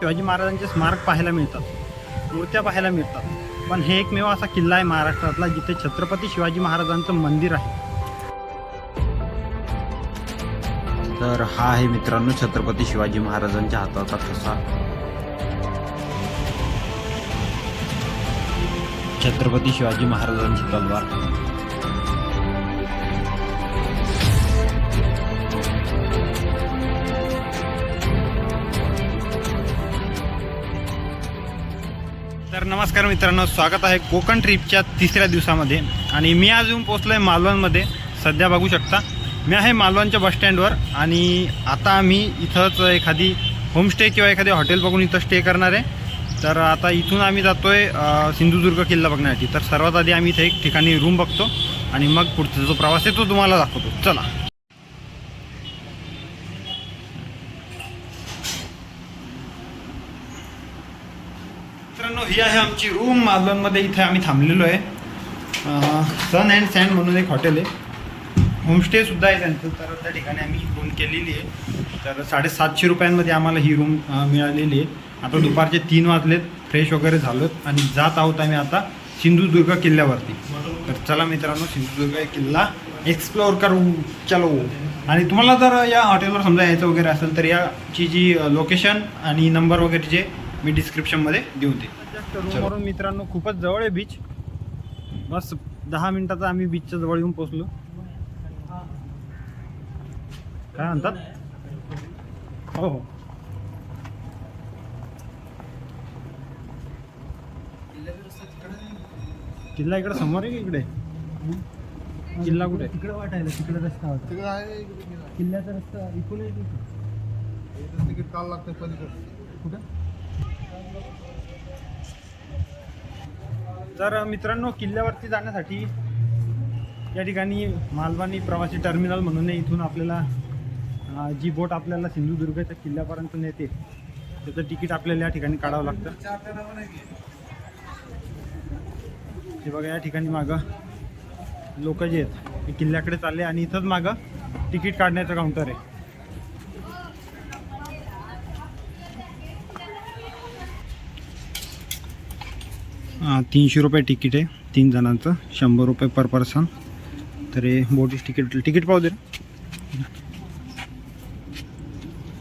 शिवाजी महाराजांचे स्मारक पाहायला मिळतात मूर्त्या पाहायला मिळतात. पण हे एकमेव असा किल्ला आहे महाराष्ट्रातला जिथे छत्रपती शिवाजी महाराजांचं मंदिर आहे. तर हा आहे मित्रांनो छत्रपती शिवाजी महाराजांच्या हाताचा ठसा. छत्रपती शिवाजी महाराजांची तलवार. तर नमस्कार मित्रांनो स्वागत आहे कोकण ट्रिपच्या तिसऱ्या दिवसामध्ये. आणि मी आज येऊन पोचलो आहे मालवणमध्ये. सध्या बघू शकता. मी आहे मालवणच्या बसस्टँडवर आणि आता मी इथंच एखादी होमस्टे किंवा एखादी हॉटेल बघून इथं स्टे करणार आहे. तर आता इथून आम्ही जातो आहे सिंधुदुर्ग किल्ला बघण्यासाठी. तर सर्वात आधी आम्ही इथे एक ठिकाणी रूम बघतो आणि मग पुढचा जो प्रवास आहे तो तुम्हाला दाखवतो. चला मित्रांनो ही आहे आमची रूम मालवणमध्ये इथे आम्ही थांबलेलो आहे. सन अँड सँड म्हणून एक हॉटेल आहे. होमस्टे सुद्धा आहे त्यांचं. तर त्या ठिकाणी आम्ही रूम केलेली आहे. तर साडेसातशे रुपयांमध्ये आम्हाला ही रूम मिळालेली आहे. आता दुपारचे तीन वाजलेत. फ्रेश वगैरे झालोत. आणि जात आहोत आम्ही आता सिंधुदुर्ग किल्ल्यावरती. तर चला मित्रांनो सिंधुदुर्ग किल्ला एक्सप्लोअर करू. चलो. आणि तुम्हाला जर या हॉटेलवर समजा यायचं वगैरे असेल तर याची जी लोकेशन आणि नंबर वगैरे जे मी डिस्क्रिप्शनमध्ये देऊ दे रूमवरून मित्रांनो खूपच जवळ आहे बीच बस दहा मिनिटाचा आम्ही बीचच्या जवळ येऊन पोचलो काय म्हणतात? हो हो. किल्ला इकडे समोर आहे की इकडे? किल्ला कुठे? तिकडे वाटायला तिकडे रस्ता होता. तिकडे आहे किल्ल्याचा रस्ता इकडून आहे इथं तिकीट काढ लागतं पलीकडे. कुठं? तर मित्रांनो किल्ल्यावरती जाण्यासाठी या ठिकाणी मालवानी प्रवासी टर्मिनल म्हणून आहे. इथून आपल्याला जी बोट आपल्याला सिंधुदुर्गच्या किल्ल्यापर्यंत नेते त्याचं तिकीट आपल्याला या ठिकाणी काढावं लागतं हे बघा या ठिकाणी मागं लोक जे आहेत ते किल्ल्याकडे चालले आणि इथंच मागं तिकीट काढण्याचं काउंटर आहे तीनशे रुपये तिकीट आहे तीन जणांचं. शंभर रुपये पर पर्सन तर हे बोटीस तिकीट तिकीट पाहू दे.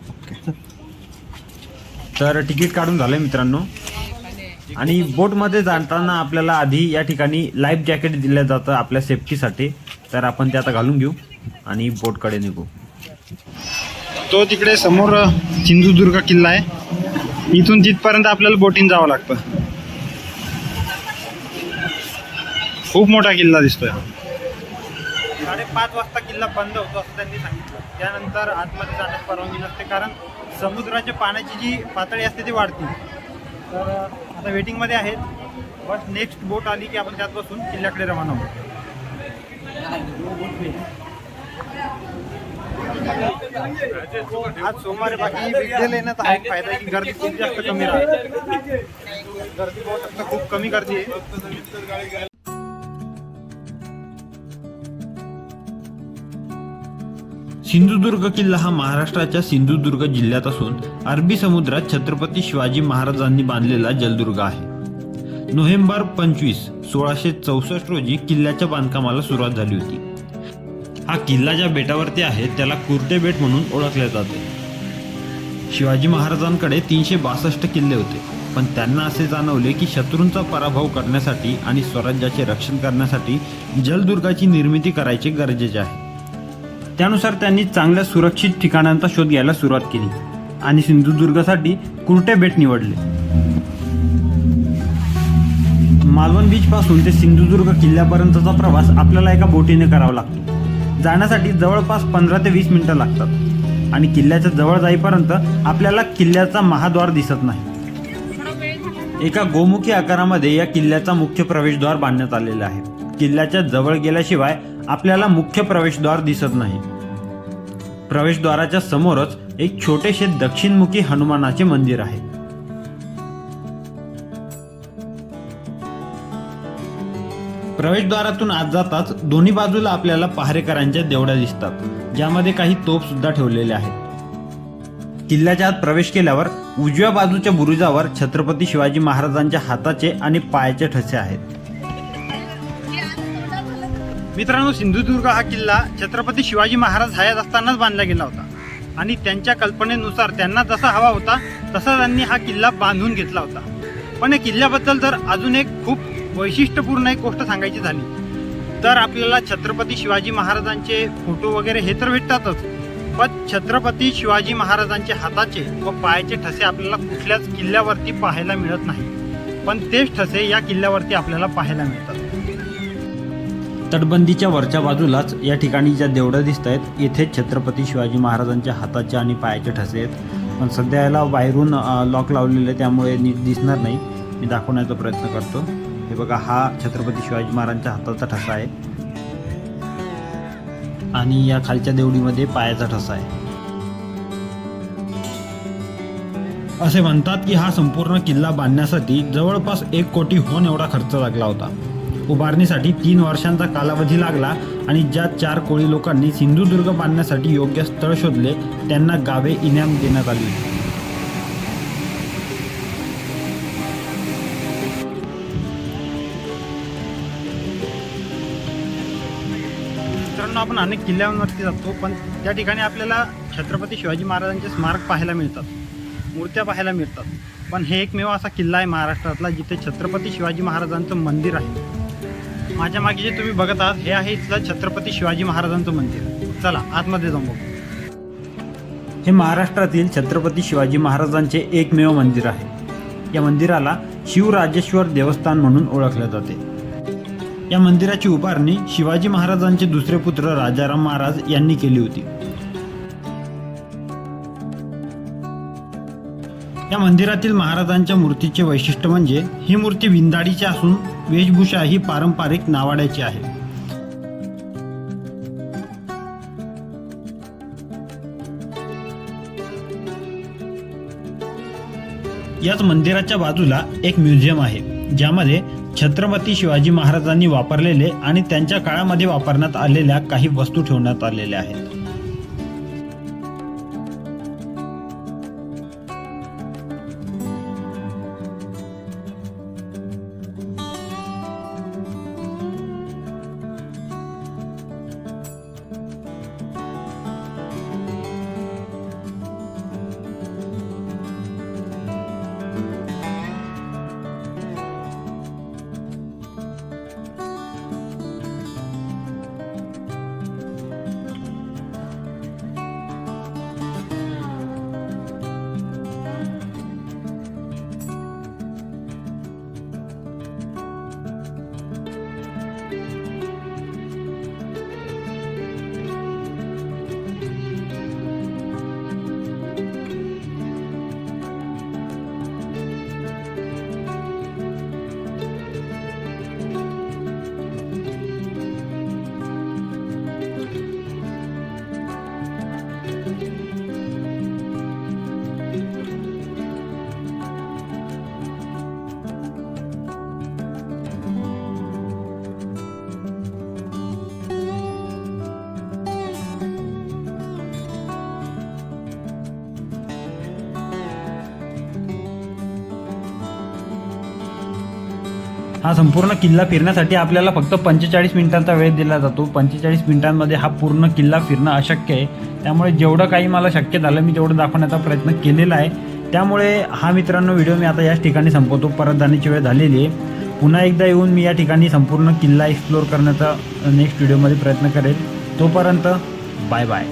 ओके. तर तिकीट काढून झालं मित्रांनो. आणि बोटमध्ये जाताना आपल्याला आधी या ठिकाणी लाईफ जॅकेट दिलं जातं आपल्या सेफ्टीसाठी तर आपण ते आता घालून घेऊ आणि बोटकडे निघू. तो तिकडे समोर सिंधुदुर्ग किल्ला आहे. इथून तिथपर्यंत आपल्याला बोटीन जावं लागतं. खूप मोठा किल्ला दिसतोय. साडेपाच वाजता किल्ला बंद होतो असं त्यांनी सांगितलं. त्यानंतर आतमध्ये जाण्यास परवानगी नसते कारण समुद्राच्या पाण्याची जी पातळी असते ती वाढते. तर आता वेटिंगमध्ये आहेत. बस नेक्स्ट बोट आली की आपण त्यात बसून किल्ल्याकडे रवाना होतो आज सोमवार बाकी विद्यालय हा एक फायदा की गर्दी खूप जास्त कमी राहते. गर्दी पाहू खूप कमी गर्दी आहे. सिंधुदुर्ग किल्ला हा महाराष्ट्राच्या सिंधुदुर्ग जिल्ह्यात असून अरबी समुद्रात छत्रपती शिवाजी महाराजांनी बांधलेला जलदुर्ग आहे. नोव्हेंबर पंचवीस सोळाशे चौसष्ट रोजी किल्ल्याच्या बांधकामाला सुरुवात झाली होती. हा किल्ला ज्या बेटावरती आहे त्याला कुर्टे बेट म्हणून ओळखले जाते. शिवाजी महाराजांकडे तीनशे बासष्ट किल्ले होते पण त्यांना असे जाणवले की शत्रूंचा पराभव करण्यासाठी आणि स्वराज्याचे रक्षण करण्यासाठी जलदुर्गाची निर्मिती करायचे गरजेचे आहे. त्यानुसार त्यांनी चांगल्या सुरक्षित ठिकाणांचा शोध घ्यायला सुरुवात केली आणि सिंधुदुर्गासाठी कुर्टे बेट निवडले. मालवण बीच पासून ते सिंधुदुर्ग किल्ल्यापर्यंतचा प्रवास आपल्याला एका बोटीने करावा लागतो. जाण्यासाठी जवळपास पंधरा ते वीस मिनिटं लागतात आणि किल्ल्याच्या जवळ जाईपर्यंत आपल्याला किल्ल्याचा महाद्वार दिसत नाही. एका गोमुखी आकारामध्ये या किल्ल्याचा मुख्य प्रवेशद्वार बांधण्यात आलेला आहे. किल्ल्याच्या जवळ गेल्याशिवाय आपल्याला मुख्य प्रवेशद्वार दिसत नाही. प्रवेशद्वाराच्या समोरच एक छोटेसे दक्षिणमुखी हनुमानाचे मंदिर आहे. प्रवेशद्वारातून आत जाताच दोन्ही बाजूला आपल्याला पहारेकरांच्या देवड्या दिसतात. ज्यामध्ये काही तोप सुद्धा ठेवलेले आहेत. किल्ल्याच्या आत प्रवेश केल्यावर उजव्या बाजूच्या बुरुजावर छत्रपती शिवाजी महाराजांच्या हाताचे आणि पायाचे ठसे आहेत. मित्रांनो सिंधुदुर्ग हा किल्ला छत्रपती शिवाजी महाराज हयात असतानाच बांधला गेला होता. आणि त्यांच्या कल्पनेनुसार त्यांना जसा हवा होता तसा त्यांनी हा किल्ला बांधून घेतला होता. पण या किल्ल्याबद्दल तर अजून एक खूप वैशिष्ट्यपूर्ण एक गोष्ट सांगायची झाली. तर आपल्याला छत्रपती शिवाजी महाराजांचे फोटो वगैरे हे तर भेटतातच. पण छत्रपती शिवाजी महाराजांचे हाताचे व पायाचे ठसे आपल्याला कुठल्याच किल्ल्यावरती पाहायला मिळत नाही. पण तेच ठसे या किल्ल्यावरती आपल्याला पाहायला मिळतात. तटबंदीच्या वरच्या बाजूलाच या ठिकाणी ज्या देवड्या दिसत आहेत येथे छत्रपती शिवाजी महाराजांच्या हाताचे आणि पायाचे ठसे आहेत. पण सध्या याला बाहेरून लॉक लावलेले आहे त्यामुळे नीट दिसणार नाही. मी दाखवण्याचा प्रयत्न करतो. हे बघा हा छत्रपती शिवाजी महाराजांच्या हाताचा ठसा आहे. आणि या खालच्या देवडीमध्ये पायाचा ठसा आहे. असे म्हणतात की हा संपूर्ण किल्ला बांधण्यासाठी जवळपास एक कोटी होन एवढा खर्च लागला होता. उभारणीसाठी तीन वर्षांचा कालावधी लागला आणि ज्या चार कोळी लोकांनी सिंधुदुर्ग बांधण्यासाठी योग्य स्थळ शोधले त्यांना गावे इनाम देण्यात आली. मित्रांनो आपण अनेक किल्ल्यांवरती जातो पण त्या ठिकाणी आपल्याला छत्रपती शिवाजी महाराजांचे स्मारक पाहायला मिळतात मूर्त्या पाहायला मिळतात. पण हे एकमेव असा किल्ला आहे महाराष्ट्रातला जिथे छत्रपती शिवाजी महाराजांचं मंदिर आहे. माझ्या मागे जे तुम्ही बघत आहात हे आहे इथलं छत्रपती शिवाजी महाराजांचं मंदिर. चला आतमध्ये जाऊन बघू. हे महाराष्ट्रातील छत्रपती शिवाजी महाराजांचे एकमेव मंदिर आहे. या मंदिराला शिवराजेश्वर देवस्थान म्हणून ओळखले जाते. या मंदिराची उभारणी शिवाजी महाराजांचे दुसरे पुत्र राजाराम महाराज यांनी केली होती. या मंदिरातील महाराजांच्या मूर्तीचे वैशिष्ट्य म्हणजे ही मूर्ती विंदाडीची असून वेशभूषा ही पारंपरिक नावाड्याची आहे. याच मंदिराच्या बाजूला एक म्युझियम आहे ज्यामध्ये छत्रपती शिवाजी महाराजांनी वापरलेले आणि त्यांच्या काळामध्ये वापरण्यात आलेल्या काही वस्तू ठेवण्यात आलेल्या आहेत. हा संपूर्ण किल्ला फिरण्यासाठी आपल्याला फक्त पंचेचाळीस मिनिटांचा वेळ दिला जातो. पंचेचाळीस मिनिटांमध्ये हा पूर्ण किल्ला फिरणं अशक्य आहे. त्यामुळे जेवढं काही मला शक्य झालं मी तेवढं दाखवण्याचा प्रयत्न केलेला आहे. त्यामुळे हा मित्रांनो व्हिडिओ मी आता याच ठिकाणी संपवतो. परत जाण्याची वेळ झालेली आहे. पुन्हा एकदा येऊन मी या ठिकाणी संपूर्ण किल्ला एक्सप्लोअर करण्याचा नेक्स्ट व्हिडिओमध्ये प्रयत्न करेल. तोपर्यंत बाय बाय